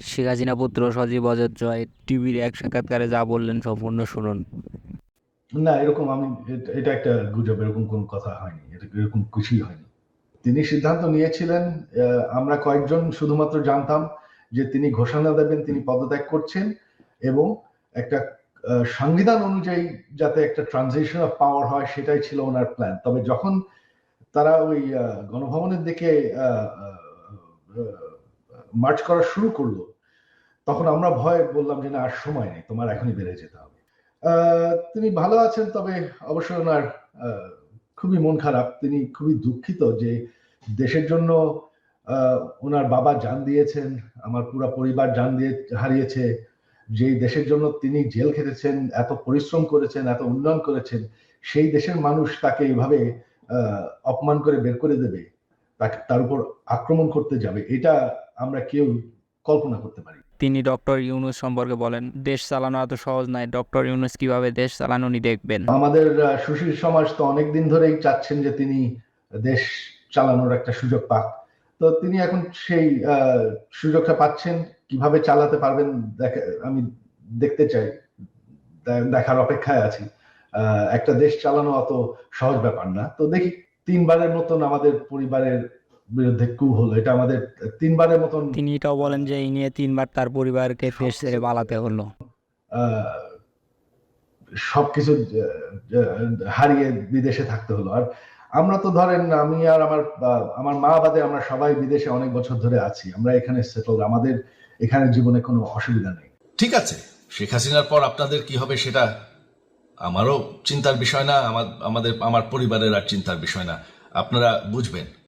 শেখ হাসিনা পুত্র সজীব অজয় জয় টিভির এক সাক্ষাৎকারে যা বললেন সম্পূর্ণ শুনুন। না, এরকম আমি এটা- একটা গুজব, এরকম কোনো কথা হয়নি, এটা এরকম কিছুই হয়নি। তিনি সিদ্ধান্ত নিয়েছিলেন আমরা কয়েকজন শুধুমাত্র জানতাম যে তিনি ঘোষণা দেবেন, তিনি পদত্যাগ করছেন এবং একটা সংবিধান অনুযায়ী যাতে একটা ট্রানজিশন অফ পাওয়ার হয়, সেটাই ছিল ওনার প্ল্যান তবে যখন তারা ওই গণভবনের দিকে মার্চ করা শুরু করল, তখন আমরা ভয় বললাম যে না, আর সময় নেই, তোমার এখনই বেড়ে যেতে হবে। তিনি ভালো আছেন, তবে অবশ্যই ওনার খুবই মন খারাপ। তিনি খুবই দুঃখিত যে দেশের জন্য ওনার বাবা জান দিয়েছেন, আমার পুরো পরিবার জান দিয়ে হারিয়েছে, যেই দেশের জন্য তিনি জেল খেটেছেন, এত পরিশ্রম করেছেন, এত উন্নয়ন করেছেন, সেই দেশের মানুষ তাকে এইভাবে অপমান করে বের করে দেবে। তাকে তার উপর আক্রমণ করতে যাবে এটা আমরা কেউ কল্পনা করতে পারি তিনি ডক্টর ইউনুস সম্পর্কে বলেন দেশ চালানো এত সহজ নয় ডক্টর ইউনুস কীভাবে দেশ চালানো উনি দেখবেন? আমাদের সুশীল সমাজ তো অনেকদিন ধরেই চাচ্ছেন যে তিনি দেশ চালানোর একটা সুযোগ পাক। তো তিনি এখন সেই সুযোগটা পাচ্ছেন কীভাবে চালাতে পারবেন দেখা আমি দেখতে চাই দেখার অপেক্ষায় আছি। আহ, একটা দেশ চালানো অত সহজ ব্যাপার না। তো দেখি তিনবারের মতন আমাদের পরিবারের বিরুদ্ধে কু হলো। এটা আমাদের তিনবারের মতন তিনি এটাও বলেন যে এই নিয়ে তিনবার তার পরিবারকে দেশ ছেড়ে পালাতে হলো। আহ, সবকিছু হারিয়ে বিদেশে থাকতে হলো। আর আমরা তো ধরেন আমি আর আমার আহ, আমার মা বাদে আমরা সবাই বিদেশে অনেক বছর ধরে আছি। আমরা এখানে সেটল আমাদের এখানে জীবনে কোনো অসুবিধা নেই। ঠিক আছে শেখ হাসিনার পর আপনাদের কি হবে সেটা আমারও চিন্তার বিষয় না আমার আমাদের আমার পরিবারের আর চিন্তার বিষয় না। আপনারা বুঝবেন।